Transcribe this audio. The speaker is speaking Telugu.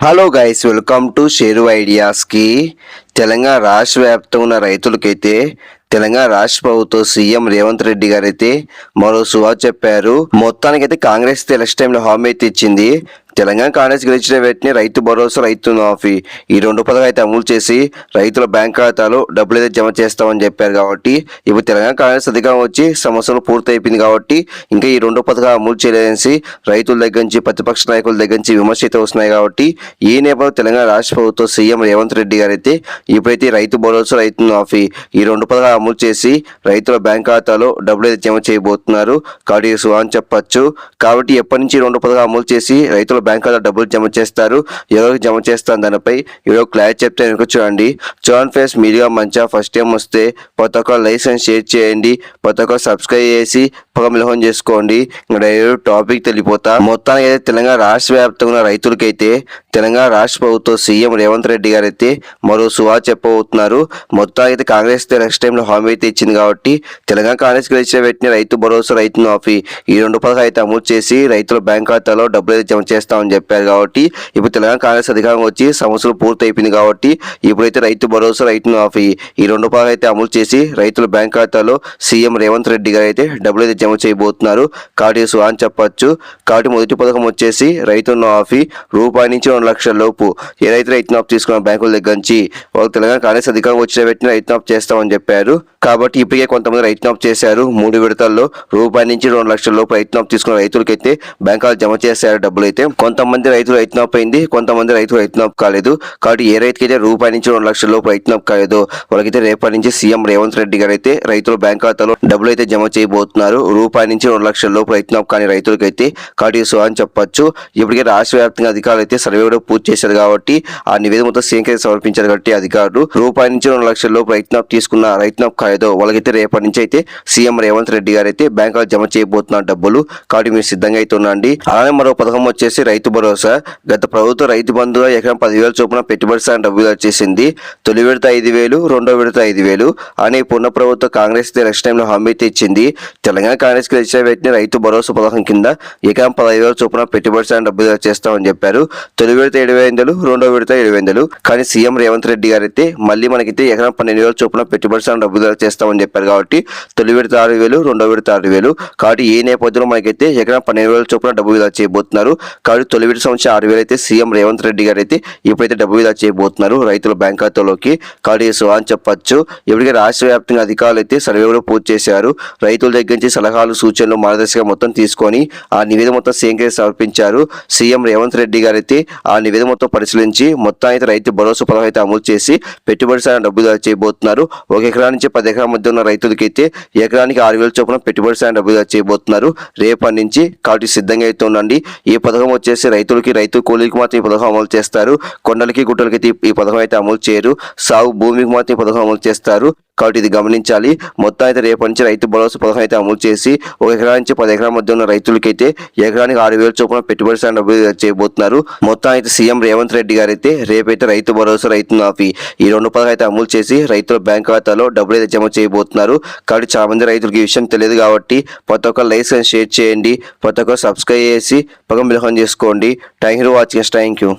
Hello guys welcome to Sheru ఐడియాస్కి Telangana రాష్ట్ర వ్యాప్తంగా ఉన్న రైతులకైతే తెలంగాణ రాష్ట్ర ప్రభుత్వం సీఎం రేవంత్ రెడ్డి గారు అయితే మరో సువా చెప్పారు. మొత్తానికైతే కాంగ్రెస్ ఎలక్షన్ టైంలో హామీ అయితే ఇచ్చింది. తెలంగాణ కాంగ్రెస్ గెలిచిన వెంటనే రైతు భరోసా రైతు మాఫీ ఈ రెండు పథకాలు అయితే అమలు చేసి రైతుల బ్యాంక్ ఖాతాలో డబ్బులు అయితే జమ చేస్తామని చెప్పారు కాబట్టి ఇప్పుడు తెలంగాణ కాంగ్రెస్ అధికారం వచ్చి సంవత్సరం పూర్తి అయిపోయింది కాబట్టి ఇంకా ఈ రెండు పథకాలు అమలు చేయలేదనేసి రైతుల దగ్గర నుంచి ప్రతిపక్ష నాయకుల దగ్గర నుంచి విమర్శ అయితే వస్తున్నాయి కాబట్టి ఈ నేపథ్యంలో తెలంగాణ రాష్ట్ర ప్రభుత్వం సీఎం రేవంత్ రెడ్డి గారు అయితే ఇప్పుడైతే రైతు భరోసా రైతు మాఫీ ఈ రెండు పథకాలు అమలు చేసి రైతుల బ్యాంక్ ఖాతాలో డబ్బులు అయితే జమ చేయబోతున్నారు. కాబట్టి సుహాన్ చెప్పచ్చు. కాబట్టి ఎప్పటి నుంచి రెండు పథకాలు అమలు చేసి రైతుల బ్యాంకులో డబ్బులు జమ చేస్తారు. ఎవరికి జమ చేస్తారు దానిపై ఈరోజు క్లారిటీ చెప్తే వెనుక చూడండి. చూడండి ఫేస్ మీడియా మంచిగా ఫస్ట్ టైం వస్తే ప్రతి ఒక్క లైసెన్స్ షేర్ చేయండి. ప్రతి ఒక్క సబ్స్క్రైబ్ చేసి పక్క మిలహం చేసుకోండి. డైరెక్ట్ టాపిక్ తెలిపోతా మొత్తానికి అయితే తెలంగాణ రాష్ట్ర వ్యాప్తంగా రైతులకైతే తెలంగాణ రాష్ట్ర ప్రభుత్వం సీఎం రేవంత్ రెడ్డి గారు అయితే మరో సువా చెప్పబోతున్నారు. మొత్తానికి అయితే కాంగ్రెస్ నెక్స్ట్ టైంలో హామీ అయితే ఇచ్చింది కాబట్టి తెలంగాణ కాంగ్రెస్ గెలిచిన పెట్టిన రైతు భరోసా రైతు మాఫీ ఈ రెండు పథకాలు అయితే అమలు చేసి రైతుల బ్యాంక్ ఖాతాలో డబ్బులు అయితే జమ చేస్తామని చెప్పారు కాబట్టి ఇప్పుడు తెలంగాణ కాంగ్రెస్ అధికారం వచ్చి సంవత్సరం పూర్తి అయిపోయింది కాబట్టి ఇప్పుడైతే రైతు భరోసా రైతు మాఫీ ఈ రెండు పథకాలు అయితే అమలు చేసి రైతుల బ్యాంక్ ఖాతాలో సీఎం రేవంత్ రెడ్డి గారు అయితే డబ్బులు అయితే జమ చేయబోతున్నారు? కాబట్టి సువా అని చెప్పొచ్చు. కాబట్టి మొదటి పథకం వచ్చేసి రైతు ఆఫీ రూపాయి నుంచి రెండు లక్షల లోపు. ఏ రైతు రైతు మాఫ్ తీసుకున్న బ్యాంకుల దగ్గర నుంచి? వాళ్ళు తెలంగాణ కాంగ్రెస్ అధికారం వచ్చిన పెట్టిన రైతు మాఫ్ చేస్తామని చెప్పారు. కాబట్టి ఇప్పటికే కొంతమంది రైతు మాఫ్ చేశారు. మూడు విడతల్లో రూపాయి నుంచి రెండు లక్షల లోపు రైతు తీసుకున్న రైతులకైతే బ్యాంకులు జమ చేశారు డబ్బులు అయితే. కొంతమంది రైతులు రైతు మాఫ్ అయింది కొంతమంది రైతు రైతు మాఫ్ కాలేదు. కాబట్టి ఏ రైతుకైతే రూపాయి నుంచి రెండు లక్షల లోపు రైతు మాఫ్ కాలేదో వాళ్ళకైతే రేపటి నుంచి సీఎం రేవంత్ రెడ్డి గారు అయితే రైతుల బ్యాంక్ ఖాతాలో డబ్బులు అయితే జమ చేయబోతున్నారు. రూపాయి నుంచి రెండు లక్షల లోపు రైతు కాని రైతులకైతే కాబట్టి సో అని చెప్పొచ్చు. ఇప్పటికే రాష్ట్ర వ్యాప్తంగా అధికారులు అయితే సర్వే కూడా పూర్తి చేశారు కాబట్టి ఆ నివేదిక మొత్తం సీఎం సమర్పించారు కాబట్టి అధికారులు రూపాయి నుంచి రెండు లక్షల లోపు రైతు తీసుకున్న రైతు కాయదో వాళ్ళకైతే రేపటి నుంచి అయితే సీఎం రేవంత్ రెడ్డి గారు అయితే బ్యాంకులో జమ చేయబోతున్నారు డబ్బులు కాబట్టి మీరు సిద్ధంగా అయితే ఉండండి. అలానే మరో పథకం వచ్చేసి రైతు భరోసా. గత ప్రభుత్వ రైతు బంధుగా ఎకరం పదివేల చొప్పున పెట్టుబడి సాయం డబ్బులు వచ్చేసింది తొలి విడత ఐదు వేలు రెండో విడత ఐదు వేలు. అనే పునః ప్రభుత్వ కాంగ్రెస్ ఎలక్షన్ టైంలో హామీ తెచ్చింది ఇచ్చింది. తెలంగాణ కాంగ్రెస్ గెలిచిన వ్యక్తిని రైతు భరోసా పథకం కింద ఎకరం పదహైదు వేల చొప్పున పెట్టుబడి సాయం డబ్బులు చేస్తామని చెప్పారు. తొలి విడత ఏడు వేలు రెండో విడత ఏడు వేలు కానీ సీఎం రేవంత్ రెడ్డి గారు అయితే మళ్ళీ మనకైతే ఎకరం పన్నెండు వేల చొప్పున పెట్టుబడి సాయం డబ్బులు చేస్తామని చెప్పారు కాబట్టి తొలి విడత ఆరు వేలు రెండో విడత ఆరు వేలు. కాబట్టి ఈ నేపథ్యంలో మనకైతే ఎకరం పన్నెండు వేల చొప్పున డబ్బు విడుదల చేయబోతున్నారు. కాబట్టి తొలి విడత సంవత్సరం ఆరు వేలు అయితే సీఎం రేవంత్ రెడ్డి గారు అయితే ఇప్పుడైతే డబ్బు విడుదల చేయబోతున్నారు రైతుల బ్యాంక్ ఖాతాలోకి. కాబట్టి సో అని చెప్పచ్చు. ఇప్పటికే రాష్ట్ర వ్యాప్తంగా అధికారులు అయితే సర్వే కూడా పూర్తి చేశారు. రైతుల దగ్గర నుంచి సలహాలు సూచనలు మార్గదర్శకం మొత్తం తీసుకొని ఆ నివేదిక మొత్తం సీఎంకి సమర్పించారు. సీఎం రేవంత్ రెడ్డి గారు అయితే ఆ నివేదిక మొత్తం పరిశీలించి మొత్తం అయితే రైతు భరోసా పథకం అయితే అమలు చేసి పెట్టుబడి సాయం డబ్బు చేయబోతున్నారు. ఒక ఎకరా నుంచి పది ఎకరాల మధ్య ఉన్న రైతులకి అయితే ఎకరానికి ఆరు వేల చొప్పున పెట్టుబడి సాయం డబ్బు విడుదల చేయబోతున్నారు. రేపటి నుంచి కాబట్టి సిద్ధంగా అయితే ఉండండి. ఈ పథకం వచ్చేసి రైతులకి రైతు కూలీకి మాత్రం ఈ పథకం అమలు చేస్తారు. కొండలకి గుట్టలకి అయితే ఈ పథకం అయితే అమలు చేయరు. సాగు భూమికి మాత్రం ఈ పథకం అమలు చేస్తారు. కాబట్టి ఇది గమనించాలి. మొత్తం అయితే రేపటి నుంచి రైతు భరోసా పథకం అయితే అమలు చేసి ఒక ఎకరా నుంచి పది ఎకరాల మధ్య ఉన్న రైతులకైతే ఎకరానికి ఆరు వేల చొప్పున పెట్టుబడి సాయం డబ్బులు చేయబోతున్నారు. మొత్తం అయితే సీఎం రేవంత్ రెడ్డి గారు అయితే రేపైతే రైతు భరోసా రైతు మాఫీ ఈ రెండు పథకం అయితే అమలు చేసి రైతుల బ్యాంక్ ఖాతాలో డబ్బులు అయితే జమ చేయబోతున్నారు. కాబట్టి చాలా మంది రైతులకు ఈ విషయం తెలియదు కాబట్టి ప్రతి ఒక్క లైసెన్స్ షేర్ చేయండి ప్రతి ఒక్క సబ్స్క్రైబ్ చేసి పగం బిలహం చేసుకోండి. Thank you watching thank you